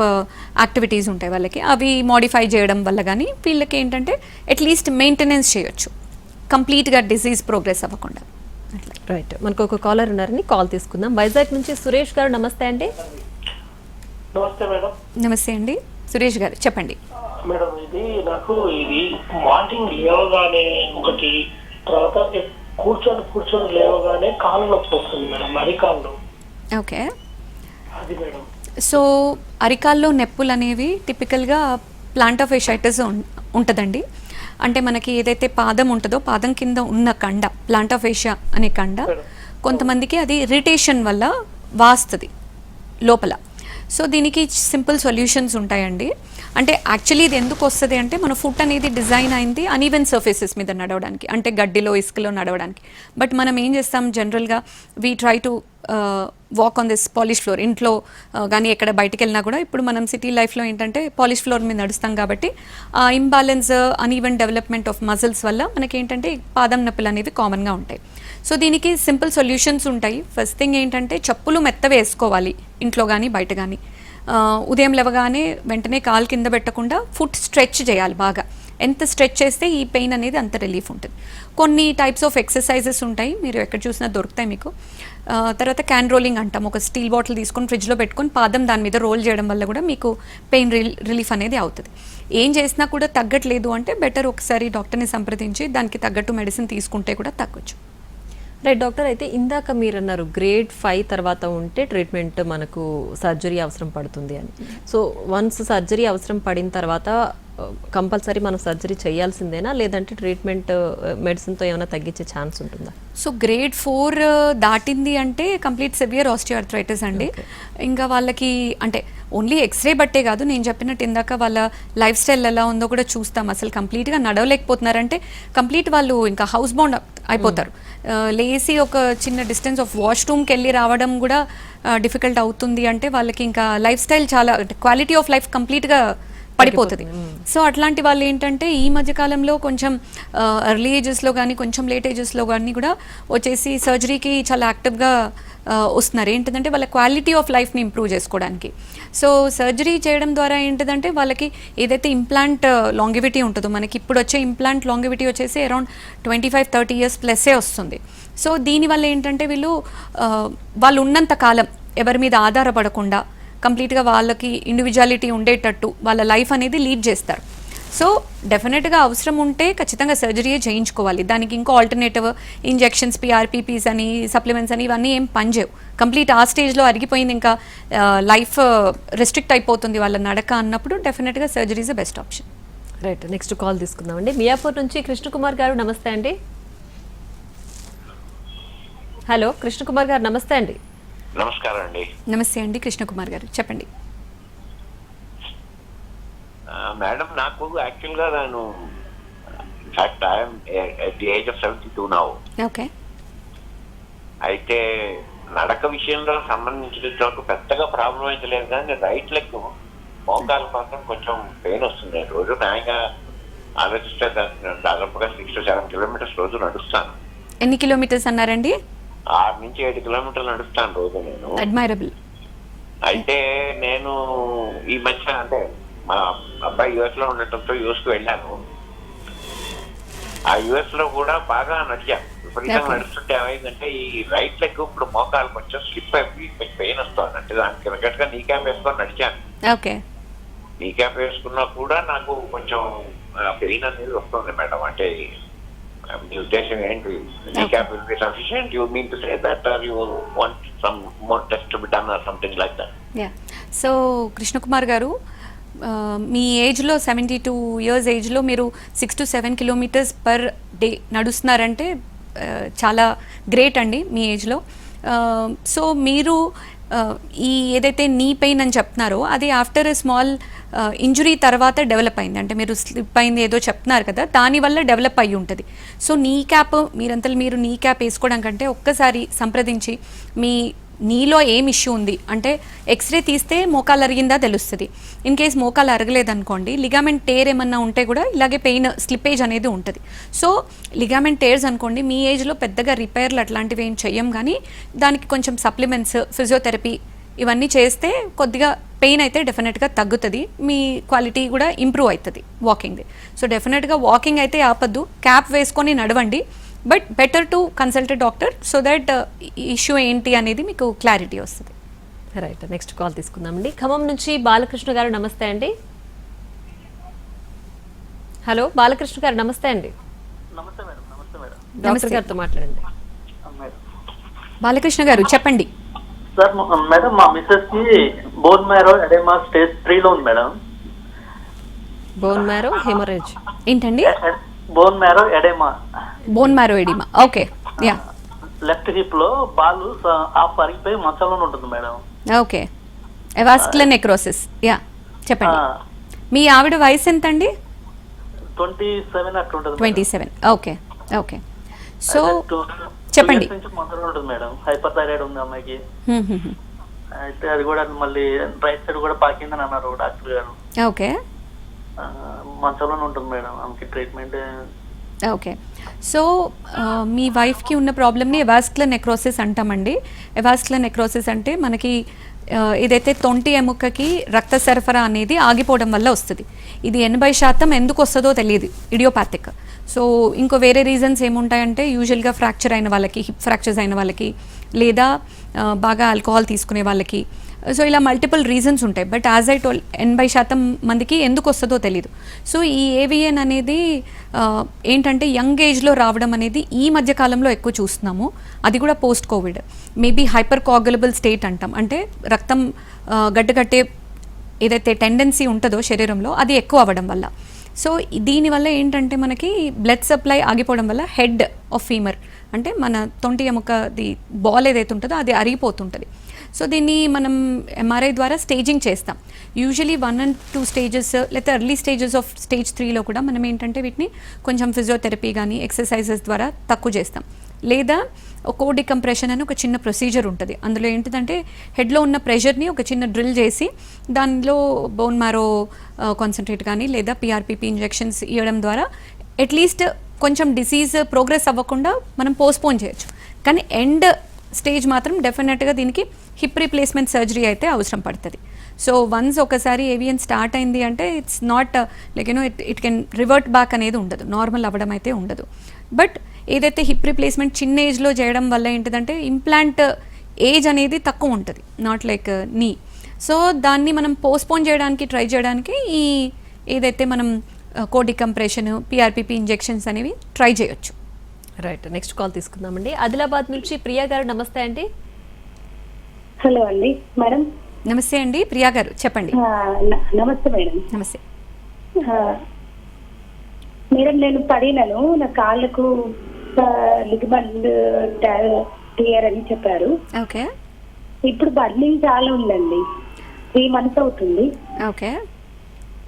యాక్టివిటీస్ ఉంటాయి వాళ్ళకి. అవి మోడిఫై చేయడం వల్ల కానీ వీళ్ళకి ఏంటంటే అట్లీస్ట్ మెయింటెనెన్స్ చేయొచ్చు. కంప్లీట్గా డిసీజ్ ప్రోగ్రెస్ అవ్వకుండా. రైట్ మనకు ఒక కాలర్ ఉన్నారని కాల్ తీసుకుందాం. వైజాగ్ నుంచి సురేష్ గారు నమస్తే అండి. నమస్తే మేడం. నమస్తే అండి. సురేష్ గారు చెప్పండి. మేడం ఇది నాకు ఇది మార్నింగ్ లేవగానే ఒకటి తర్వాత కూర్చొని కూర్చొని లేవగానే కాళ్ళు నొప్పి వస్తుంది మేడం అరికాళ్ళు. ఓకే. అది మేడం. సో అరికాల్లో నొప్పులు అనేవి టిపికల్గా ప్లాంట్ ఆఫ్ ఎషైటిస్ ఉంటుందండి. అంటే మనకి ఏదైతే పాదం ఉంటుందో పాదం కింద ఉన్న కండ ప్లాంట్ ఆఫ్ ఏషియా అనే కండ కొంతమందికి అది ఇరిటేషన్ వల్ల వాస్తుంది లోపల. సో దీనికి సింపుల్ సొల్యూషన్స్ ఉంటాయండి. అంటే యాక్చువల్లీ ఇది ఎందుకు వస్తుంది అంటే మన ఫుట్ అనేది డిజైన్ అయింది అన్ఈవెన్ సర్ఫేసెస్ మీద నడవడానికి అంటే గడ్డిలో ఇసుకలో నడవడానికి. బట్ మనం ఏం చేస్తాం జనరల్గా we try to walk on this polish floor ఇంట్లో కానీ ఎక్కడ బయటికి వెళ్ళినా కూడా ఇప్పుడు మనం సిటీ లైఫ్లో ఏంటంటే పాలిష్ ఫ్లోర్ మీద నడుస్తాం కాబట్టి ఆ imbalance uneven development of muscles వల్ల మనకి ఏంటంటే పాదం నొప్పులు అనేవి కామన్గా ఉంటాయి. సో దీనికి సింపుల్ సొల్యూషన్స్ ఉంటాయి. ఫస్ట్ థింగ్ ఏంటంటే చెప్పులు మెత్త వేసుకోవాలి ఇంట్లో కానీ బయట కానీ ఉదయం లేవగానే వెంటనే కాలు కింద పెట్టకుండా ఫుట్ స్ట్రెచ్ చేయాలి బాగా. ఎంత స్ట్రెచ్ చేస్తే ఈ పెయిన్ అనేది అంత రిలీఫ్ ఉంటుంది. కొన్ని టైప్స్ ఆఫ్ ఎక్సర్సైజెస్ ఉంటాయి. మీరు ఎక్కడ చూసినా దొరుకుతాయి మీకు. తర్వాత క్యాన్ రోలింగ్ అంటాం. ఒక స్టీల్ బాటిల్ తీసుకొని ఫ్రిడ్జ్లో పెట్టుకొని పాదం దాని మీద రోల్ చేయడం వల్ల కూడా మీకు పెయిన్ రిలీఫ్ అనేది అవుతుంది. ఏం చేసినా కూడా తగ్గట్లేదు అంటే బెటర్ ఒకసారి డాక్టర్ని సంప్రదించి దానికి తగ్గట్టు మెడిసిన్ తీసుకుంటే కూడా తగ్గొచ్చు. రైట్ డాక్టర్ అయితే ఇందాక మీరు అన్నారు గ్రేడ్ ఫైవ్ తర్వాత ఉంటే ట్రీట్మెంట్ మనకు సర్జరీ అవసరం పడుతుంది అని. సో వన్స్ సర్జరీ అవసరం పడిన తర్వాత కంపల్సరీ మనం సర్జరీ చేయాల్సిందేనా? లేదంటే ట్రీట్మెంట్ మెడిసిన్తో ఏమైనా తగ్గించే ఛాన్స్ ఉంటుందా? సో గ్రేడ్ ఫోర్ దాటింది అంటే కంప్లీట్ సివియర్ ఆస్టియోఆర్థరైటిస్ అండి. ఇంకా వాళ్ళకి అంటే ఓన్లీ ఎక్స్రే బట్టే కాదు నేను చెప్పినట్టు ఇందాక వాళ్ళ లైఫ్ స్టైల్ ఎలా ఉందో కూడా చూస్తాం. అసలు కంప్లీట్గా నడవలేకపోతున్నారంటే కంప్లీట్ వాళ్ళు ఇంకా హౌస్ బౌండ్ అయిపోతారు. లేసి ఒక చిన్న డిస్టెన్స్ ఆఫ్ వాష్రూమ్కి వెళ్ళి రావడం కూడా డిఫికల్ట్ అవుతుంది అంటే వాళ్ళకి ఇంకా లైఫ్ స్టైల్ చాలా క్వాలిటీ ఆఫ్ లైఫ్ కంప్లీట్గా పడిపోతుంది. సో అట్లాంటి వాళ్ళు ఏంటంటే ఈ మధ్య కాలంలో కొంచెం ఎర్లీ ఏజెస్లో కానీ కొంచెం లేట్ ఏజెస్లో కానీ కూడా వచ్చేసి సర్జరీకి చాలా యాక్టివ్గా వస్తున్నారు. ఏంటంటే వాళ్ళ క్వాలిటీ ఆఫ్ లైఫ్ని ఇంప్రూవ్ చేసుకోవడానికి. సో సర్జరీ చేయడం ద్వారా ఏంటిదంటే వాళ్ళకి ఏదైతే ఇంప్లాంట్ లాంగివిటీ ఉంటుందో మనకి ఇప్పుడు వచ్చే ఇంప్లాంట్ లాంగివిటీ వచ్చేసి around twenty five thirty years ప్లస్సే వస్తుంది. సో దీనివల్ల ఏంటంటే వీళ్ళు వాళ్ళు ఉన్నంత కాలం ఎవరి మీద ఆధారపడకుండా కంప్లీట్గా వాళ్ళకి ఇండివిజువాలిటీ ఉండేటట్టు వాళ్ళ లైఫ్ అనేది లీడ్ చేస్తారు. సో డెఫినెట్గా అవసరం ఉంటే ఖచ్చితంగా సర్జరీయే చేయించుకోవాలి. దానికి ఇంకో ఆల్టర్నేటివ్ ఇంజెక్షన్స్ పిఆర్పీపీస్ అని సప్లిమెంట్స్ అని ఇవన్నీ ఏం పనిచేయవు. కంప్లీట్ ఆ స్టేజ్లో అరిగిపోయింది ఇంకా లైఫ్ రెస్ట్రిక్ట్ అయిపోతుంది వాళ్ళ నడక అన్నప్పుడు డెఫినెట్గా surgery is best option right next call తీసుకుందామండి. మియాపూర్ నుంచి కృష్ణకుమార్ గారు నమస్తే అండి. హలో కృష్ణకుమార్ గారు నమస్తే అండి. నమస్కారం అండి. నమస్తే అండి కృష్ణకుమార్ గారు. చెప్పండి. మేడం నాకు యాక్చువల్గా నేను in fact I'm at the age of seventy two now okay. అయితే నడక విషయంలో సంబంధించినంత వరకు పెద్దగా ప్రాబ్లం అయితే లేదు కానీ రైట్ లెగ్ మోకాలు మాత్రం కొంచెం పెయిన్ వస్తుంది. రోజు న్యాయంగా ఆలోచిస్తే దాదాపుగా సిక్స్ టు సెవెన్ కిలోమీటర్స్ రోజు నడుస్తాను. ఎన్ని కిలోమీటర్స్ అన్నారండి? ఆరు నుంచి ఏడు కిలోమీటర్లు నడుస్తాను రోజు నేను. అడ్మైరబుల్ అయితే నేను ఈ మధ్య అంటే మా అబ్బాయి యుఎస్లో ఉండటంతో యుఎస్కు వెళ్ళాను. ఆ యుఎస్లో కూడా బాగా నడిచాను విపరీతంగా. నడుస్తుంటే ఏమైందంటే ఈ రైట్ లెగ్ ఇప్పుడు మోకాలు కొంచెం స్లిప్ అయిపోయి పెయిన్ వస్తుంది. అంటే దానికి తగ్గట్టుగా నీ క్యాప్ వేసుకొని నడిచాను ఓకే నీ క్యాప్ వేసుకున్నా కూడా నాకు కొంచెం పెయిన్ అనేది వస్తుంది మేడం. అంటే మీ ఉద్దేశం ఏంటి knee cap will be sufficient you mean to say that are you want some more test to be done or something like that yeah so Krishnakumar గారు ఆ, మీ ఏజ్లో సెవెంటీ టూ ఇయర్స్ ఏజ్లో మీరు six to seven kilometres per day నడుస్తున్నారంటే ఆ, చాలా great అండి మీ ఏజ్లో. సో మీరు ఆ, ఈ ఏదైతే నీ పెయిన్ అని చెప్తున్నారో అది ఆఫ్టర్ ఎ స్మాల్ ఇంజురీ తర్వాత డెవలప్ అయింది. అంటే మీరు స్లిప్ అయింది ఏదో చెప్తున్నారు కదా దానివల్ల డెవలప్ అయ్యి ఉంటుంది. సో నీ క్యాప్ మీరంతా మీరు నీ క్యాప్ వేసుకోవడం కంటే ఒక్కసారి సంప్రదించి మీ నీలో ఏం ఇష్యూ ఉంది? అంటే ఎక్స్రే తీస్తే మోకాలు అరిగిందా తెలుస్తుంది. ఇన్ కేస్ మోకాలు అరగలేదనుకోండి లిగామెంట్ టేర్ ఏమన్నా ఉంటే కూడా ఇలాగే పెయిన్ స్లిప్పేజ్ అనేది ఉంటుంది. సో లిగామెంట్ టేర్స్ అనుకోండి మీ ఏజ్లో పెద్దగా రిపేర్లు అట్లాంటివి ఏం చెయ్యం కానీ దానికి కొంచెం సప్లిమెంట్స్ ఫిజియోథెరపీ ఇవన్నీ చేస్తే కొద్దిగా పెయిన్ అయితే డెఫినెట్గా తగ్గుతుంది. మీ క్వాలిటీ కూడా ఇంప్రూవ్ అవుతుంది వాకింగ్ది సో డెఫినెట్గా వాకింగ్ అయితే ఆపద్దు. క్యాప్ వేసుకొని నడవండి. But better to consult doctor so that issue ఏంటి అనేది మీకు క్లారిటీ వస్తుంది. రైట్ నెక్స్ట్ కాల్ తీసుకుందామండి. ఖమ్మం నుంచి బాలకృష్ణ గారు నమస్తే అండి. హలో బాలకృష్ణ గారు నమస్తే అండి. నమస్తే మేడం నమస్తే మేడం. డాక్టర్ నమస్తే. గారితో మాట్లాడండి. బాలకృష్ణ గారు చెప్పండి. సార్ మేడం మా మిస్సెస్కి bone marrow oedema stage three లో ఉంది మేడం. బోన్ మ్యారో హెమరేజ్ ఏంటండి? Bone marrow oedema bone marrow oedema okay yeah left హిప్లో ball half అరిగిపోయి మంచంలోనే ఉంటుంది madam. Okay avascular necrosis yeah చెప్పండి. మీ ఆవిడ వయసు ఎంత అండి ట్వంటీ సెవెన్ అట్లా ఉంటుంది twenty seven. Okay okay so చెప్పండి. మేడం. హైపర్ థైరాయిడ్ ఉంది అమ్మాయికి. హ్మ్, హ్మ్, హ్మ్. అయితే అది కూడా మళ్ళీ రైట్ సైడ్ కూడా పాకిందని అన్నారు డాక్టర్ గారు. ఓకే మంచంలోనే ఉంటుంది మేడం. ఆమెకి ట్రీట్మెంట్ ఓకే. సో మీ వైఫ్కి ఉన్న ప్రాబ్లమ్ని ఎవాస్కులర్ నెక్రోసిస్ అంటామండి. ఎవాస్కులర్ నెక్రోసిస్ అంటే మనకి ఇదైతే ఏదైతే తొంటి ఎముకకి రక్త సరఫరా అనేది ఆగిపోవడం వల్ల వస్తుంది. ఇది ఎనభై శాతం ఎందుకు వస్తుందో తెలియదు ఇడియోపాథిక్ సో ఇంకో వేరే రీజన్స్ ఏముంటాయంటే యూజువల్గా ఫ్రాక్చర్ అయిన వాళ్ళకి హిప్ ఫ్రాక్చర్స్ అయిన వాళ్ళకి లేదా బాగా ఆల్కహాల్ తీసుకునే వాళ్ళకి సో ఇలా మల్టిపుల్ రీజన్స్ ఉంటాయి. బట్ యాజ్ ఐ టోల్ ఎనభై శాతం మందికి ఎందుకు వస్తుందో తెలియదు సో ఈ ఏవిఎన్ అనేది ఏంటంటే యంగ్ ఏజ్లో రావడం అనేది ఈ మధ్య కాలంలో ఎక్కువ చూస్తున్నాము. అది కూడా post covid maybe hypercoagulable state అంటాం. అంటే రక్తం గడ్డగట్టే ఏదైతే టెండెన్సీ ఉంటుందో శరీరంలో అది ఎక్కువ అవ్వడం వల్ల. సో దీనివల్ల ఏంటంటే మనకి బ్లడ్ సప్లై ఆగిపోవడం వల్ల హెడ్ ఆఫ్ ఫీమర్ అంటే మన తొంటి ఎముకది బాల్ ఏదైతే ఉంటుందో అది అరిగిపోతుంటుంది. సో దీన్ని మనం ఎంఆర్ఐ ద్వారా స్టేజింగ్ చేస్తాం. Usually one and two stages లేకపోతే ఎర్లీ స్టేజెస్ ఆఫ్ స్టేజ్ త్రీలో కూడా మనం ఏంటంటే వీటిని కొంచెం ఫిజియోథెరపీ కానీ ఎక్సర్సైజెస్ ద్వారా తక్కువ చేస్తాం. లేదా ఒక డికంప్రెషన్ అని ఒక చిన్న ప్రొసీజర్ ఉంటుంది. అందులో ఏంటిదంటే హెడ్లో ఉన్న ప్రెషర్ని ఒక చిన్న డ్రిల్ చేసి దానిలో బోన్ మ్యారో కాన్సన్ట్రేట్ కానీ లేదా పిఆర్పిపి ఇంజెక్షన్స్ ఇవ్వడం ద్వారా అట్లీస్ట్ కొంచెం డిసీజ్ ప్రోగ్రెస్ అవ్వకుండా మనం పోస్ట్పోన్ చేయొచ్చు. కానీ ఎండ్ స్టేజ్ మాత్రం డెఫినెట్గా దీనికి హిప్ రీప్లేస్మెంట్ సర్జరీ అయితే అవసరం పడుతుంది. సో వన్స్ ఒకసారి ఏవియన్ స్టార్ట్ అయింది అంటే it's not like you know it it can revert back అనేది ఉండదు. నార్మల్ అవ్వడం అయితే ఉండదు. బట్ ఏదైతే హిప్ రీప్లేస్మెంట్ చిన్న ఏజ్లో చేయడం వల్ల ఏంటిదంటే ఇంప్లాంట్ ఏజ్ అనేది తక్కువ ఉంటుంది. Not like uh, knee so దాన్ని మనం పోస్ట్పోన్ చేయడానికి ట్రై చేయడానికి ఈ ఏదైతే మనం కోడి కంప్రెషన్ పిఆర్పిపి ఇంజెక్షన్స్ అనేవి ట్రై చేయొచ్చు. రైట్ నెక్స్ట్ కాల్ తీసుకుందామండి. ఆదిలాబాద్ నుంచి ప్రియా గారు నమస్తే అండి. హలో అండి. మేడం? నమస్తే అండి. ప్రియా గారు చెప్పండి. నమస్తే మేడం. నమస్తే. మేడం నేను పడినాను. నా కాళ్ళకు లిగమెంట్ టియర్ అని చెప్పారు. ఓకే. ఇప్పుడు బర్నింగ్ చాలా ఉందండి. త్రీ మంత్స్ అవుతుంది. ఓకే.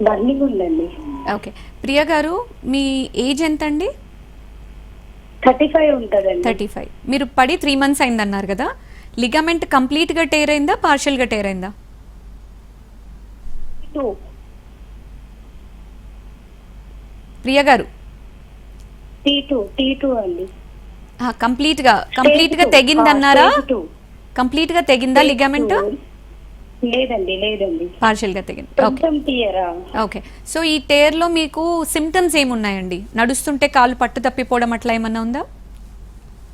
బర్నింగ్ ఉందండి. ఓకే. ప్రియా గారు మీ ఏజ్ ఎంత అండి థర్టీ ఫైవ్ ఉంటుందండి. Thirty five. మీరు పడి త్రీ మంత్స్ అయిందన్నారు కదా లిగమెంట్ కంప్లీట్గా టేర్ అయిందా పార్షియల్గా టేర్ అయిందా? ప్రియా గారు? కంప్లీట్గా కంప్లీట్గా తెగిందన్నారా? కంప్లీట్గా తెగిందా లిగమెంట్ లేదండి లేదండి. పార్షియల్గా తెగింది. ఓకే కొంచెం టీయరా ఓకే సో ఈ టేర్లో మీకు సిమ్టమ్స్ ఏమున్నాయండి? నడుస్తుంటే కాలు పట్టు తప్పిపోవడం అట్లా ఏమన్నా ఉందా?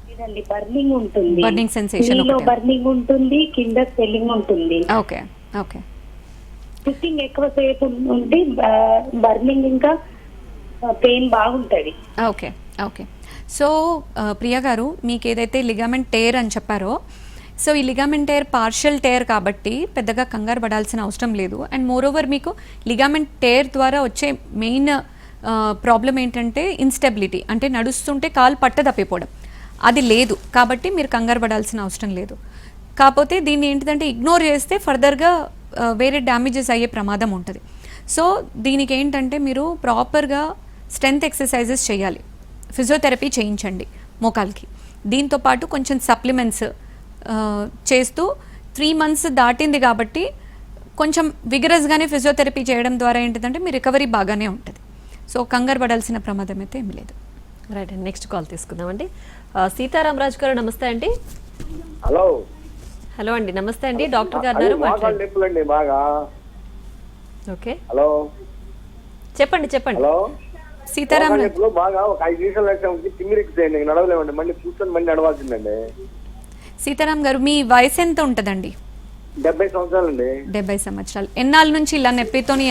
లేదండి బర్నింగ్ ఉంటుంది. నీలో ఒకటే. బర్నింగ్ ఉంటుంది కింద స్వెల్లింగ్ ఉంటుంది. ఓకే ఓకే సిట్టింగ్ ఎక్కువసేపు ఉంటే బర్నింగ్ ఇంకా పెయిన్ బాగుంటది. ఓకే ఓకే సో ప్రియా గారు మీకు ఏదైతే లిగామెంట్ టేర్ అని చెప్పారో సో ఈ లిగామెంట్ టేర్ పార్షియల్ టేర్ కాబట్టి పెద్దగా కంగారు పడాల్సిన అవసరం లేదు. అండ్ మోర్ ఓవర్ మీకు లిగామెంట్ టేర్ ద్వారా వచ్చే మెయిన్ ప్రాబ్లం ఏంటంటే ఇన్స్టెబిలిటీ అంటే నడుస్తుంటే కాలు పట్ట తప్పిపోవడం. అది లేదు కాబట్టి మీరు కంగారు పడాల్సిన అవసరం లేదు. కాకపోతే దీన్ని ఏంటిదంటే ఇగ్నోర్ చేస్తే ఫర్దర్గా వేరే డ్యామేజెస్ అయ్యే ప్రమాదం ఉంటుంది. సో దీనికి ఏంటంటే మీరు ప్రాపర్గా స్ట్రెంత్ ఎక్సర్సైజెస్ చేయాలి. ఫిజియోథెరపీ చేయించండి మోకాల్కి. దీంతో పాటు కొంచెం సప్లిమెంట్స్ చేస్తూ త్రీ మంత్స్ దాటింది కాబట్టి కొంచెం విగరస్గానే ఫిజియోథెరపీ చేయడం ద్వారా ఏంటిదంటే మీ రికవరీ బాగానే ఉంటుంది. సో కంగారు పడాల్సిన ప్రమాదం అయితే ఏమి లేదు. రైట్ అండి నెక్స్ట్ కాల్ తీసుకుందామండి ఆ, సీతారామరాజు గారు నమస్తే అండి. హలో హలో అండి నమస్తే అండి. డాక్టర్ గారు మాట్లాడండి. బాగా. ఓకే. హలో చెప్పండి చెప్పండి. హలో సీతారాం నొప్పులు బాగా ఒక ఐదు నిమిషాలు ఇంక నడవలేమండి. మళ్ళీ కూర్చొని మళ్ళీ నడవాల్సిందండి. సీతారాం గారు మీ వయసు ఎంత ఉంటుందండి? డెబ్బై సంవత్సరాలండి. డెబ్బై సంవత్సరాలు. ఎన్నాళ్ళ నుంచి ఇలా నొప్పితోని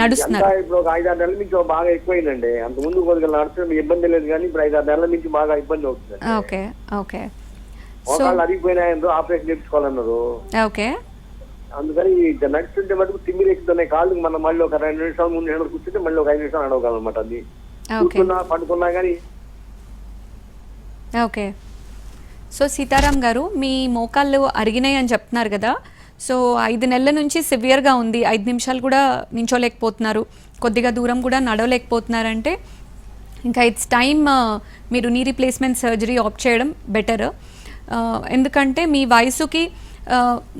నడుస్తున్నారు? ఇప్పుడు ఒక ఐదారు నెలల నుంచి బాగా ఎక్కువైందండి. అంత ముందు కొద్దిగా నడచడం ఇబ్బంది లేదు కానీ ఇప్పుడు ఐదారు నెలల నుంచి బాగా ఇబ్బంది అవుతుంది ఓకే ఓకే. సో మోకాళ్ళు అరిగిపోయినాయందో ఆపరేషన్ చేయించుకోవాలన్నారు. ఓకే. అందుకని నడుస్తుంటే మటుకు తిమ్మిరి ఎక్కుతున్నాయి. కాళ్ళు మనం మళ్ళీ ఒక రెండు నిమిషాలు మూడు నిమిషాలు కూర్చుంటే మళ్ళీ ఒక ఐదు నిమిషాలు నడవగలనమాట అది. కూర్చున్నా పండుకున్నా కానీ ఓకే. సో సీతారాం గారు మీ మోకాళ్ళు అరిగినాయి అని చెప్తున్నారు కదా. సో ఐదు నెలల నుంచి సివియర్గా ఉంది. ఐదు నిమిషాలు కూడా నించోలేకపోతున్నారు. కొద్దిగా దూరం కూడా నడవలేకపోతున్నారంటే ఇంకా ఇట్స్ టైమ్ మీరు నీ రీప్లేస్మెంట్ సర్జరీ ఆప్ట్ చేయడం బెటర్ ఎందుకంటే మీ వయసుకి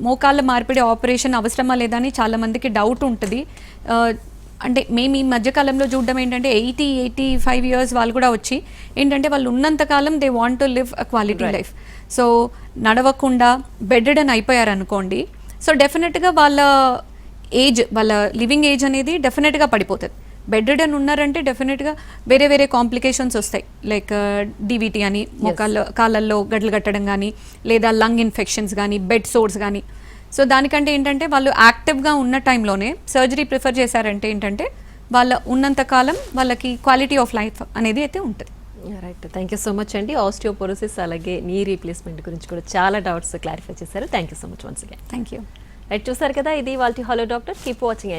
మోకాళ్ళ మార్పిడి ఆపరేషన్ అవసరమా లేదా అని చాలామందికి డౌట్ ఉంటుంది. అంటే మేము ఈ మధ్యకాలంలో చూడడం ఏంటంటే ఎయిటీ ఎయిటీ ఫైవ్ ఇయర్స్ వాళ్ళు కూడా వచ్చి ఏంటంటే వాళ్ళు ఉన్నంత కాలం they want to live a quality life. So నడవకుండా bedded అయిపోయారు అనుకోండి. సో డెఫినెట్గా వాళ్ళ ఏజ్ వాళ్ళ లివింగ్ ఏజ్ అనేది డెఫినెట్గా పడిపోతుంది. బెడ్డెడ్ అని ఉన్నారంటే డెఫినెట్గా వేరే వేరే కాంప్లికేషన్స్ వస్తాయి. లైక్ డివిటీ అని మోకాళ్ళ కాళ్ళల్లో గడ్డలు కట్టడం కానీ లేదా లంగ్ ఇన్ఫెక్షన్స్ కానీ బెడ్ సోర్స్ కానీ సో దానికంటే ఏంటంటే వాళ్ళు యాక్టివ్గా ఉన్న టైంలోనే సర్జరీ ప్రిఫర్ చేశారంటే ఏంటంటే వాళ్ళ ఉన్నంత కాలం వాళ్ళకి క్వాలిటీ ఆఫ్ లైఫ్ అనేది అయితే ఉంటుంది. Right thank you so much అండి ఆస్టియోపోరోసిస్ అలాగే నీ రీప్లేస్మెంట్ గురించి కూడా చాలా డౌట్స్ క్లారిఫై చేశారు. Thank you so much once again thank you right చూసారు కదా ఇది వాళ్ళ హలో డాక్టర్ కీప్ వాచింగ్